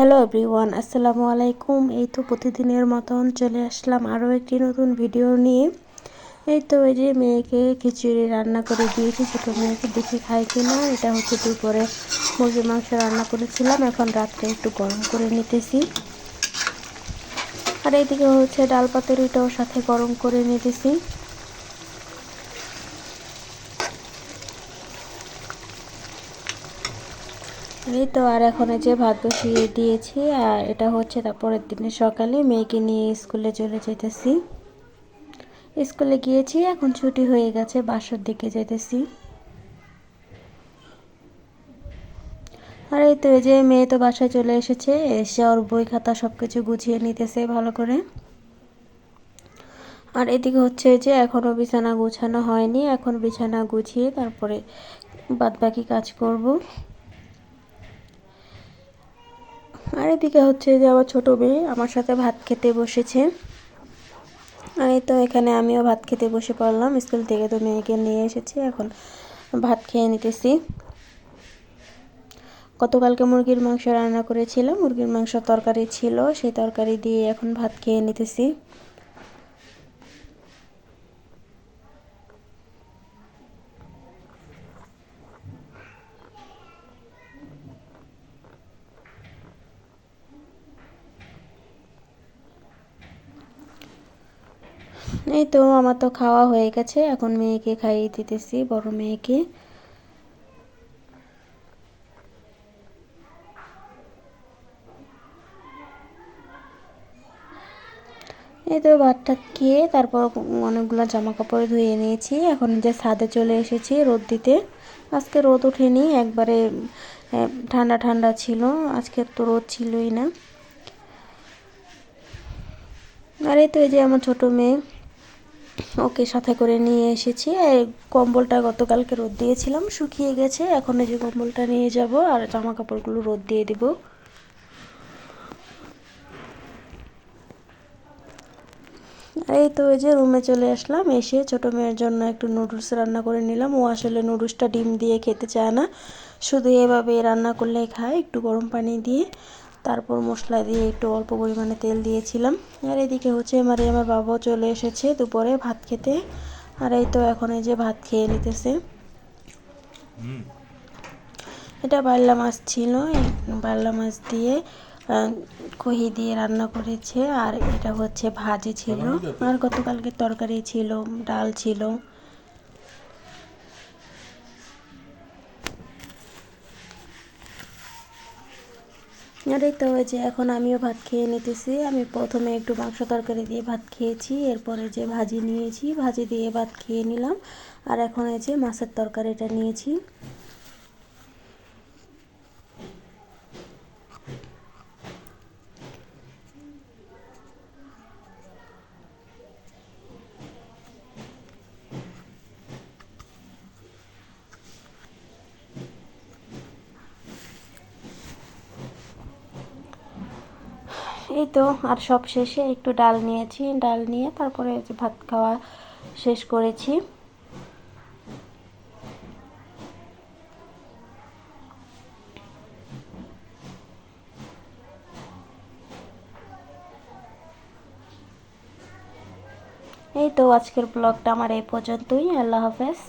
Hello everyone, আসসালামু আলাইকুম। এই তো প্রতিদিনের মতন চলে আসলাম আরও একটি নতুন ভিডিও নিয়ে। এই তো এই যে মেয়েকে খিচুড়ি রান্না করে দিয়েছি, ছোটো মেয়েকে দেখে খাই কিনা, এটা হচ্ছে দুপুরে মুরগির মাংস রান্না করেছিলাম, এখন রাত্রে একটু গরম করে নিতেছি। আর এইদিকে হচ্ছে ডাল পাতুরিটাও সাথে গরম করে নিতেছি। এই তো আর এখন যে ভাত বসিয়ে দিয়েছি, আর এটা হচ্ছে তারপরের দিনে সকালে মেয়েকে নিয়ে স্কুলে চলে যেতেছি। স্কুলে গিয়েছি, এখন ছুটি হয়ে গেছে, বাসার দিকে যেতেছি। আর এই তো এই যে মেয়ে তো বাসায় চলে এসেছে, এসে ওর বই খাতা সব কিছু গুছিয়ে নিতেছে ভালো করে। আর এদিকে হচ্ছে যে এখনও বিছানা গুছানো হয়নি, এখন বিছানা গুছিয়ে তারপরে বাদ বাকি কাজ করব। আর এদিকে হচ্ছে যে আমার ছোটো মেয়ে আমার সাথে ভাত খেতে বসেছে। আর এই তো এখানে আমিও ভাত খেতে বসে পড়লাম। স্কুল থেকে তো মেয়েকে নিয়ে এসেছি, এখন ভাত খেয়ে নিতেছি। গতকালকে মুরগির মাংস রান্না করেছিলাম। মুরগির মাংস তরকারি ছিল, সেই তরকারি দিয়ে এখন ভাত খেয়ে নিতেছি। এই তো, আমার তো খাওয়া হয়ে গেছে। এখন মেয়েকে খাইয়ে দিতেছি, বড় মেয়েকে। এই তো, ভাতটা খেয়ে তারপর অনেকগুলো জামা কাপড় ধুয়ে নিয়েছি। এখন যে ছাদে চলে এসেছি রোদ দিতে। আজকে রোদ ওঠেনি, একবারে ঠান্ডা ঠান্ডা ছিল। আজকে তো রোদ ছিলই না। আর এই তো, এই যে আমার ছোটো মেয়ে। ওকে সাথে করে নিয়ে এসেছি। এই কম্বলটা গতকালকে রোদ দিয়েছিলাম, শুকিয়ে গেছে। এখন এই যে কম্বলটা নিয়ে যাব আর জামা কাপড়গুলো রোদ দিয়ে দিব। এই তো ওই যে রুমে চলে আসলাম, এসে ছোটো মেয়ের জন্য একটু নুডলস রান্না করে নিলাম। ও আসলে নুডলসটা ডিম দিয়ে খেতে চায় না। শুধু এভাবে রান্না করলে খায়, একটু গরম পানি দিয়ে। তারপর মশলা দিয়ে একটু অল্প পরিমাণে তেল দিয়েছিলাম। আর এদিকে হচ্ছে মানে আমার বাবাও চলে এসেছে দুপুরে ভাত খেতে। আর এই তো এখন এই যে ভাত খেয়ে নিতেছে। এটা বাল্লা মাছ ছিল বাল্লা মাছ দিয়ে কহি দিয়ে রান্না করেছে। আর এটা হচ্ছে ভাজি ছিল। আর গতকালকে তরকারি ছিল ডাল ছিল। আর এই তো যে এখন আমিও ভাত খেয়ে নিতেছি। আমি প্রথমে একটু মাংস তরকারি দিয়ে ভাত খেয়েছি, এরপরে যে ভাজি নিয়েছি, ভাজি দিয়ে ভাত খেয়ে নিলাম। আর এখন এই যে মাছের তরকারিটা নিয়েছি। এই তো, আর সব শেষে একটু ডাল নিয়েছি। ডাল নিয়ে তারপরে ভাত খাওয়া শেষ করেছি। এই তো আজকের ব্লগটা আমার এই পর্যন্তই। আল্লাহ হাফেজ।